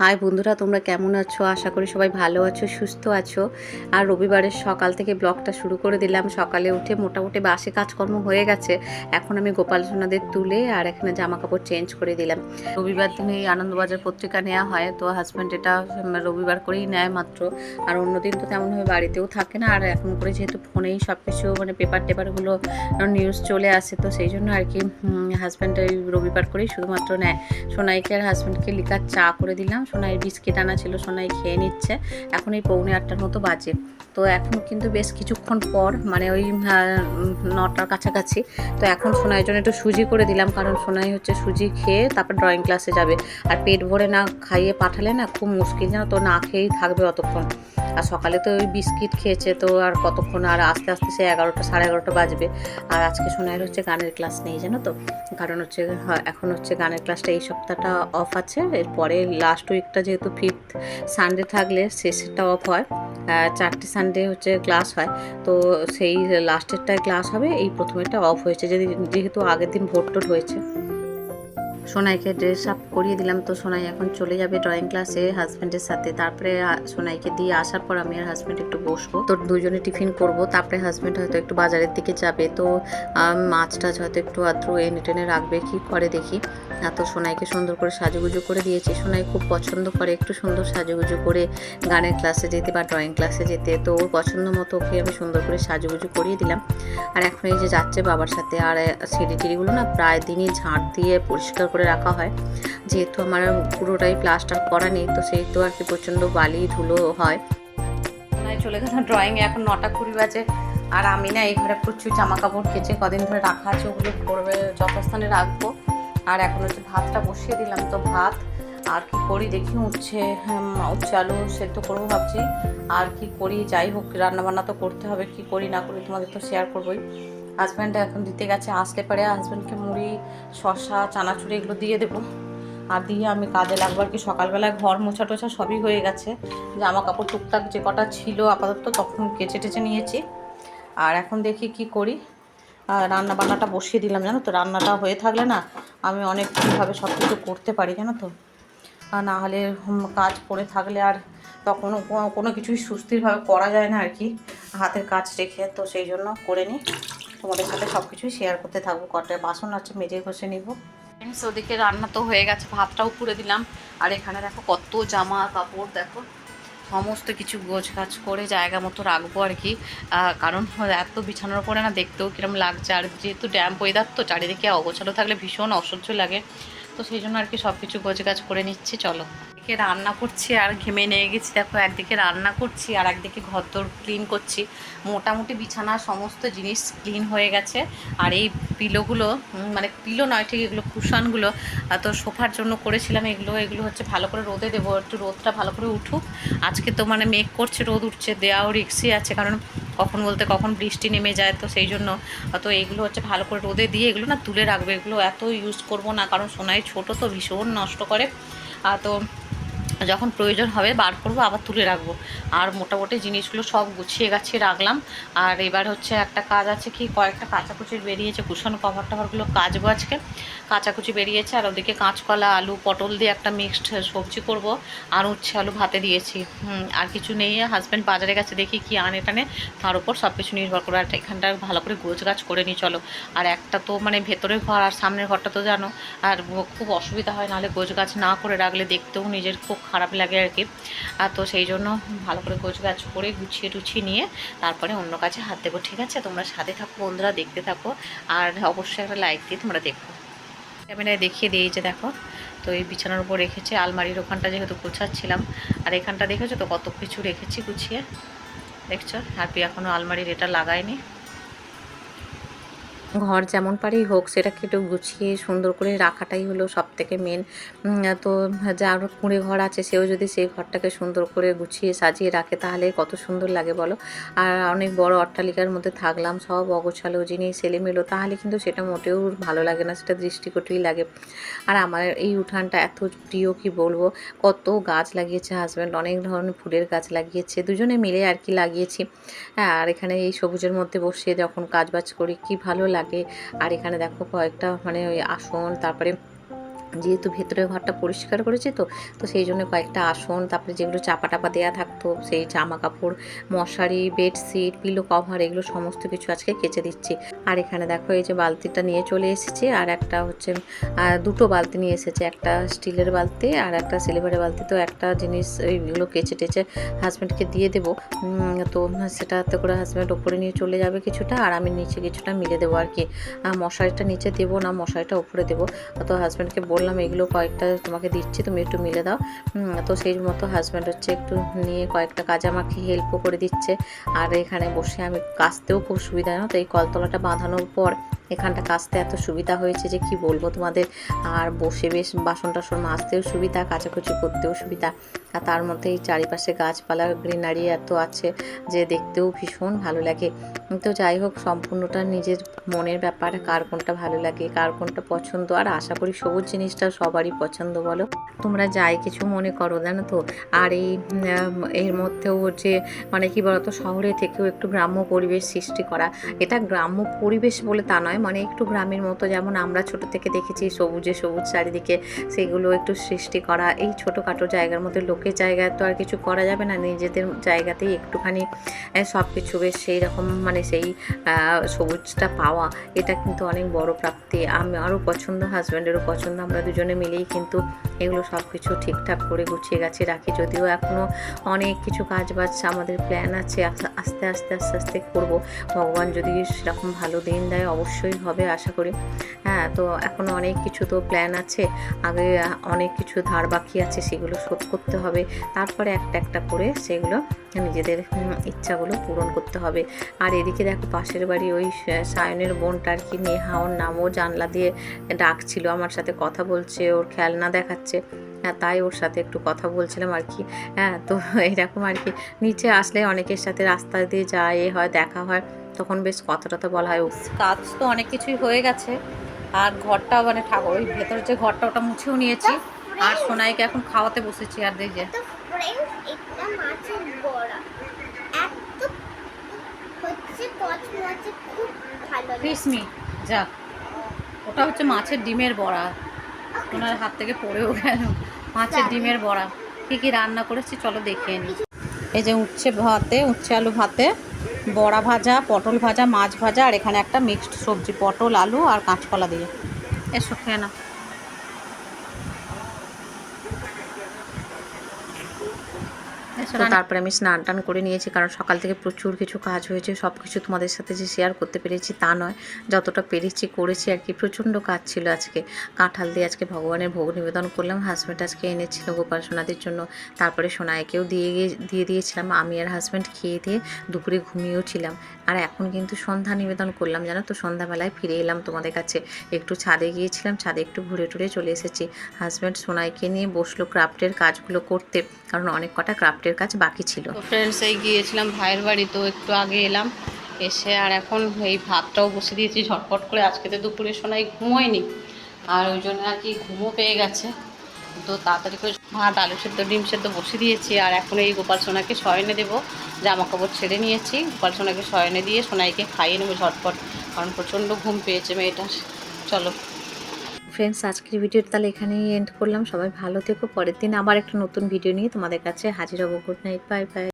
High বন্ধুরা, তোমরা কেমন আছো? আশা করি সবাই ভালো আছো, সুস্থ আছো। আর রবিবারের সকাল থেকে ব্লগটা শুরু করে দিলাম। সকালে উঠে মোটামুটি বাসে কাজকর্ম হয়ে গেছে। এখন আমি গোপাল সোনাদের তুলে আর এখানে জামা কাপড় চেঞ্জ করে দিলাম। রবিবার দিনে এই আনন্দবাজার পত্রিকা নেওয়া হয়, তো হাজব্যান্ড এটা রবিবার করেই নেয় মাত্র। আর অন্যদিন তো তেমনভাবে বাড়িতেও থাকে না। আর এখন করে যেহেতু ফোনেই সব কিছু মানে পেপার টেপারগুলো নিউজ চলে আসে, তো সেই জন্য আর কি হাজব্যান্ড ওই রবিবার করেই শুধুমাত্র নেয়। সোনাইকে আর হাজব্যান্ডকে লিকার চা করে দিলাম। সোনাইয়ের বিস্কিট আনা ছিল, সোনাই খেয়ে নিচ্ছে। এখন এই পৌনে আটটার মতো বাজে। তো এখন কিন্তু বেশ কিছুক্ষণ পর মানে ওই নটার কাছাকাছি, তো এখন সোনাইয়ের জন্য একটু সুজি করে দিলাম, কারণ সোনাই হচ্ছে সুজি খেয়ে তারপর ড্রয়িং ক্লাসে যাবে। আর পেট ভরে না খাইয়ে পাঠালে না খুব মুশকিল, জানো তো, না খেয়েই থাকবে অতক্ষণ। আর সকালে তো ওই বিস্কিট খেয়েছে, তো আর কতক্ষণ, আর আস্তে আস্তে সে এগারোটা, সাড়ে এগারোটা বাজবে। আর আজকে সোনাইয়ের হচ্ছে গানের ক্লাস নেই, জানো তো। কারণ হচ্ছে এখন হচ্ছে গানের ক্লাসটা এই সপ্তাহটা অফ আছে, এরপরে লাস্ট উইকটা যেহেতু ফিফথ সানডে থাকলে শেষেরটা অফ হয় চারটে সানডে হচ্ছে ক্লাস হয়, তো সেই লাস্টেরটায় ক্লাস হবে, এই প্রথমেরটা অফ হয়েছে। যেহেতু আগের দিন ভোট টোট হয়েছে। সোনাইকে ড্রেস আপ করিয়ে দিলাম। তো সোনাই এখন চলে যাবে ড্রয়িং ক্লাসে হাজব্যান্ডের সাথে। তারপরে সোনাইকে দিয়ে আসার পর আমি আর হাজব্যান্ড একটু বসবো। তো দুজনে টিফিন করব। তারপরে হাজব্যান্ড হয়তো একটু বাজারের দিকে যাবে। তো মাছ টাছ হয়তো একটু আদ্রু এনে টেনে রাখবে। কি করে দেখি। তো সোনাইকে সুন্দর করে সাজুগুজু করে দিয়েছি। সোনাই খুব পছন্দ করে একটু সুন্দর সাজুগুজু করে গানের ক্লাসে যেতে বা ড্রয়িং ক্লাসে যেতে। তো ওর পছন্দ মতো ওকে আমি সুন্দর করে সাজুগুজু করিয়ে দিলাম। আর এখন এই যে যাচ্ছে বাবার সাথে। আর সিঁড়ি টিড়িগুলো না প্রায় দিনই ঝাঁট দিয়ে পরিষ্কার করে রাখা হয়। যেহেতু আমার পুরোটাই প্লাস্টার করা নেই তো সেই তো আর কি প্রচণ্ড বালি ধুলো হয়। চলে গেলাম ড্রয়িংয়ে এখন নটা কুড়ি বাজে আর আমি না এই ঘরে প্রচুর জামা কাপড় কেচে কদিন ধরে রাখা আছে ওগুলো করবে যথাস্থানে রাখব। আর এখন হচ্ছে ভাতটা বসিয়ে দিলাম তো ভাত আর কি করি দেখি হুম, উচ্ছে আলু সেদ্ধ করব ভাবছি। আর কি করি যাই হোক রান্নাবান্না তো করতে হবে কি করি না করি তোমাদের তো শেয়ার করবোই। হাজব্যান্ড এখন দিতে গেছে আসলে পরে। হাজব্যান্ডকে মুড়ি, শসা, চানাচুরি এগুলো দিয়ে দেবো। আর দিয়ে আমি কাজে লাগবো আর কি। সকালবেলায় ঘর মোছা টোছা সবই হয়ে গেছে। জামা কাপড় টুকটাক যে কটা ছিল আপাতত তখন কেচে টেচে নিয়েছি। আর এখন দেখি কি করি। আর রান্না বান্নাটা বসিয়ে দিলাম, জানো তো? রান্নাটা হয়ে থাকলে না আমি অনেক কীভাবে সব কিছু করতে পারি, জানো তো? না হলে কাজ করে থাকলে আর তখন কোনো কিছুই সুস্থিরভাবে করা যায় না আর কি। হাতের কাজ রেখে, তো সেই জন্য করে নিই। তোমাদের সাথে সব কিছুই শেয়ার করতে থাকব কটা বাসন আছে, মেজে ঘষে নিব। ফ্রেন্ডস ওদিকে রান্না তো হয়ে গেছে, ভাতটাও পুড়ে দিলাম। আর এখানে দেখো কত জামা কাপড়, দেখো। সমস্ত কিছু গোছ গাছ করে জায়গা মতো রাখব আর কি। কারণ এত বিছানোর পরে না দেখতেও কিরম লাগছে। আর যেহেতু ড্যাম্প ওয়েদার তো চারিদিকে অগোছালো থাকলে ভীষণ অসহ্য লাগে। তো সেই জন্য আর কি সব কিছু গোছ গাছ করে নিচ্ছি, চলো। এদিকে রান্না করছি আর ঘেমে নিয়ে গেছি। দেখো, একদিকে রান্না করছি আর একদিকে ঘর দোর ক্লিন করছি। মোটামুটি বিছানার সমস্ত জিনিস ক্লিন হয়ে গেছে। আর এই পিলোগুলো মানে পিলো নয়, ঠিক এগুলো কুশনগুলো তো সোফার জন্য করেছিলাম। এগুলো এগুলো হচ্ছে ভালো করে রোদে দেবো। একটু রোদটা ভালো করে উঠুক। আজকে তো মানে মেঘ করছে, রোদ উঠছে, দেওয়াও রিক্সই আছে, কারণ কখন বলতে কখন বৃষ্টি নেমে যায়, তো সেই জন্য, তো এগুলো হচ্ছে ভালো করে রোদে দিয়ে এগুলো না তুলে রাখবে। এগুলো এত ইউজ করব না, কারণ সোনাই ছোট তো ভীষণ নষ্ট করে। তো যখন প্রয়োজন হবে বার করব, আবার তুলে রাখব। আর মোটামুটি জিনিসগুলো সব গুছিয়ে গাছিয়ে রাখলাম। আর এবার হচ্ছে একটা কাজ আছে কি, কয়েকটা কাঁচাকুচির বেরিয়েছে, কুশন কভার টভারগুলো কাচবো আজকে। কাঁচাকুচি বেরিয়েছে, আর ওদিকে কাঁচকলা, আলু, পটল দিয়ে একটা মিক্সড সবজি করব। আর উচ্ছে আলু ভাতে দিয়েছি। আর কিছু নেই হাজব্যান্ড বাজারে গেছে, দেখি কি আনে টানে। তার উপর সব কিছু নির্ভর করে, আর এখানটা ভালো করে গোছ গাছ করে নিই চলো। আর একটা তো মানে ভেতরের ঘর, আর সামনের ঘরটা তো জানো। আর খুব অসুবিধা হয়, নাহলে গোছ গাছ না করে রাখলে দেখতেও নিজের খুব খারাপ লাগে আর কি। আর তো সেই জন্য ভালো করে গোছ গাছ করে গুছিয়ে টুছিয়ে নিয়ে তারপরে অন্য কাছে হাত দেবো, ঠিক আছে? তোমরা সাথে থাকো বন্ধুরা, দেখতে থাকো। আর অবশ্যই একটা লাইক দিয়ে তোমরা দেখো। ক্যামেরায় দেখিয়ে যে দেখো, তো এই বিছানার উপর রেখেছি, আলমারির ওখানটা যেহেতু গোছাচ্ছিলাম। আর এখানটা দেখেছ তো কত কিছু রেখেছি গুছিয়ে? দেখছ? আর এখনও আলমারির এটা লাগায়নি। ঘর যেমন পারেই হোক, সেটাকে একটু গুছিয়ে সুন্দর করে রাখাটাই হলো সব থেকে মেন তো যার কুঁড়ে ঘর আছে, সেও যদি সেই ঘরটাকে সুন্দর করে গুছিয়ে সাজিয়ে রাখে, তাহলে কত সুন্দর লাগে বলো। আর অনেক বড় অট্টালিকার মধ্যে থাকলাম, সব অগোছালো জিনিস, এলোমেলো, তাহলে কিন্তু সেটা মোটেও ভালো লাগে না, সেটা দৃষ্টিকটুই লাগে। আর আমার এই উঠানটা এত প্রিয়, কি বলব? কত গাছ লাগিয়েছে হাজব্যান্ড অনেক ধরনের ফুলের গাছ লাগিয়েছে, দুজনে মিলে আর কি লাগিয়েছি। হ্যাঁ আর এখানে এই সবুজের মধ্যে বসে যখন কাজ বাজ করি, কি ভালো লাগে আর এখানে দেখো কয়েকটা মানে ওই আসন তারপরে যেহেতু ভেতরের ঘরটা পরিষ্কার করেছি তো তো সেই জন্য কয়েকটা আসন, তারপরে যেগুলো চাপা টাপা দেওয়া থাকতো, সেই জামা কাপড়, মশারি, বেডশিট পিলো কভার এগুলো সমস্ত কিছু আজকে কেচে দিচ্ছি। আর এখানে দেখো এই যে বালতিটা নিয়ে চলে এসেছি, আর একটা হচ্ছে দুটো বালতি নিয়ে এসেছে, একটা স্টিলের বালতি আর একটা সিলভারের বালতি। তো একটা জিনিস এইগুলো কেচে টেচে হাজব্যান্ডকে দিয়ে দেবো। তো সেটাতে করে হাজব্যান্ড ওপরে নিয়ে চলে যাবে কিছুটা, আর আমি নিচে কিছুটা মিলে দেবো আর কি। মশারিটা নিচে দেবো না, মশারিটা উপরে দেবো। তো হাজব্যান্ডকে বললাম, এগুলো কয়েকটা তোমাকে দিচ্ছি, তুমি একটু মিলে দাও। তো সেই মতো হাজব্যান্ড হচ্ছে একটু নিয়ে কয়েকটা কাজ আমাকে হেল্পও করে দিচ্ছে। আর এখানে বসে আমি কাচতেও খুব সুবিধা না তো? এই কলতলাটা বাঁধানোর পর এখানটা কাচতে এত সুবিধা হয়েছে যে কি বলব তোমাদের? আর বসে বেশ বাসন টাসন মাজতেও সুবিধা, কাচাকুচি করতেও সুবিধা। আর তার মধ্যে এই চারিপাশে গাছপালা, গ্রিনারি এত আছে যে দেখতেও ভীষণ ভালো লাগে। তো যাই হোক, সম্পূর্ণটা নিজের মনের ব্যাপার, কার কোনটা ভালো লাগে, কার কোনটা পছন্দ, আর আশা করি সবুজ জিনিসটা সবারই পছন্দ বলো। তোমরা যাই কিছু মনে করো জানো তো? আর এই এর মধ্যেও যে মানে কি বলতো, শহরে থেকেও একটু গ্রাম্য পরিবেশ সৃষ্টি করা। এটা গ্রাম্য পরিবেশ বলে তা নয় মানে একটু গ্রামের মতো। যেমন আমরা ছোট থেকে দেখেছি সবুজে সবুজ চারিদিকে সেগুলো একটু সৃষ্টি করা। এই ছোটোখাটো জায়গার মধ্যে লোকের জায়গায় তো আর কিছু করা যাবে না, নিজেদের জায়গাতেই একটুখানি সব কিছু বেশ সেই রকম মানে সেই সবুজটা পাওয়া। এটা কিন্তু অনেক বড় প্রাপ্তি। আমারও পছন্দ হাজব্যান্ডেরও পছন্দ, আমরা দুজনে মিলেই কিন্তু এগুলো সব কিছু ঠিকঠাক করে গুছিয়ে গেছে রাখি। যদিও এখনও অনেক কিছু কাজ বাজ আমাদের প্ল্যান আছে, আস্তে আস্তে আস্তে আস্তে করব। ভগবান যদি সেরকম ভালো দিন দেয় অবশ্যই হবে আশা করি। হ্যাঁ তো এখনও অনেক কিছু তো প্ল্যান আছে। আগে অনেক কিছু ধার বাকি আছে, সেগুলো শোধ করতে হবে। তারপরে একটা একটা করে সেগুলো নিজেদের ইচ্ছাগুলো পূরণ করতে হবে। আর এদিকে দেখো পাশের বাড়ি ওই সায়নের বোনটা আর কি, নেহা, ওর নাম ও জানলা দিয়ে ডাকছিল, আমার সাথে কথা বলছে, ওর খেলনা দেখাচ্ছে। হ্যাঁ তাই ওর সাথে একটু কথা বলছিলাম আর কি। হ্যাঁ তো এরকম আর কি। নিচে আসলে অনেকের সাথে রাস্তা দিয়ে যায় এ হয় দেখা হয় তখন বেশ কথা টথা বলা হয়। কাজ তো অনেক কিছুই হয়ে গেছে। আর ঘরটা মানে ঠাকুর ওই ভেতর যে ঘরটা ওটা মুছেও নিয়েছি। আর সোনাইকে এখন খাওয়াতে বসেছি আর দেখে। হচ্ছে কচমচে খুব ভালো ওটা হচ্ছে মাছের ডিমের বড়া। ওনার হাত থেকে পড়েও গেল। মাছের ডিমের বড়া। কী কী রান্না করেছি চলো দেখে নিই এই যে উচ্ছে ভাতে উচ্ছে আলু ভাতে বড়া ভাজা পটল ভাজা মাছ ভাজা আর এখানে একটা মিক্সড সবজি পটল আলু আর কাঁচকলা দিয়ে। এসো খেয়ে না তারপরে আমি স্নান টান করে নিয়েছি কারণ সকাল থেকে প্রচুর কিছু কাজ হয়েছে সব কিছু তোমাদের সাথে যে শেয়ার করতে পেরেছি তা নয়। যতটা পেরেছি করেছি আর কি প্রচণ্ড কাজ ছিল আজকে। কাঁঠাল দিয়ে আজকে ভগবানের ভোগ নিবেদন করলাম হাজব্যান্ড আজকে এনেছিল গোপাল সোনাদের জন্য। তারপরে সোনাইকেও দিয়ে গিয়ে দিয়ে দিয়েছিলাম আমি আর হাজব্যান্ড খেয়ে দিয়ে দুপুরে ঘুমিয়েও ছিলাম। আর এখন কিন্তু সন্ধ্যা নিবেদন করলাম জানো তো? সন্ধ্যাবেলায় ফিরে এলাম তোমাদের কাছে। একটু ছাদে গিয়েছিলাম ছাদে একটু ঘুরে টুরে চলে এসেছি। হাজব্যান্ড সোনাইকে নিয়ে বসল ক্রাফটের কাজগুলো করতে কারণ অনেক কটা ক্রাফটের কাজ বাকি ছিল। ফ্রেন্ডস এই গিয়েছিলাম ভাইয়ের বাড়ি, তো একটু আগে এলাম। এসে আর এখন এই ভাতটাও বসে দিয়েছি, ঝটপট করে। আজকে তো দুপুরে সময় ঘুমোয়নি। আর ওই জন্য আর কি ঘুমও পেয়ে গেছে। তো তাড়াতাড়ি করে ভাত, আলু সেদ্ধ, ডিম সেদ্ধ বসে দিয়েছি। আর এখন এই গোপাল সোনাকে শয়নে দেবো। জামা কাপড় ছেড়ে নিয়েছি। গোপাল সোনাকে শয়নে দিয়ে সোনাইকে খাইয়ে নেব ঝটপট। কারণ প্রচণ্ড ঘুম পেয়েছে মেয়েটার। চলো। ফ্রেন্ডস আজকের ভিডিও তাহলে এখানেই এন্ড করলাম। সবাই ভালো থেকো। পরের দিন আবার একটা নতুন ভিডিও নিয়ে তোমাদের কাছে হাজির হব। Good night bye bye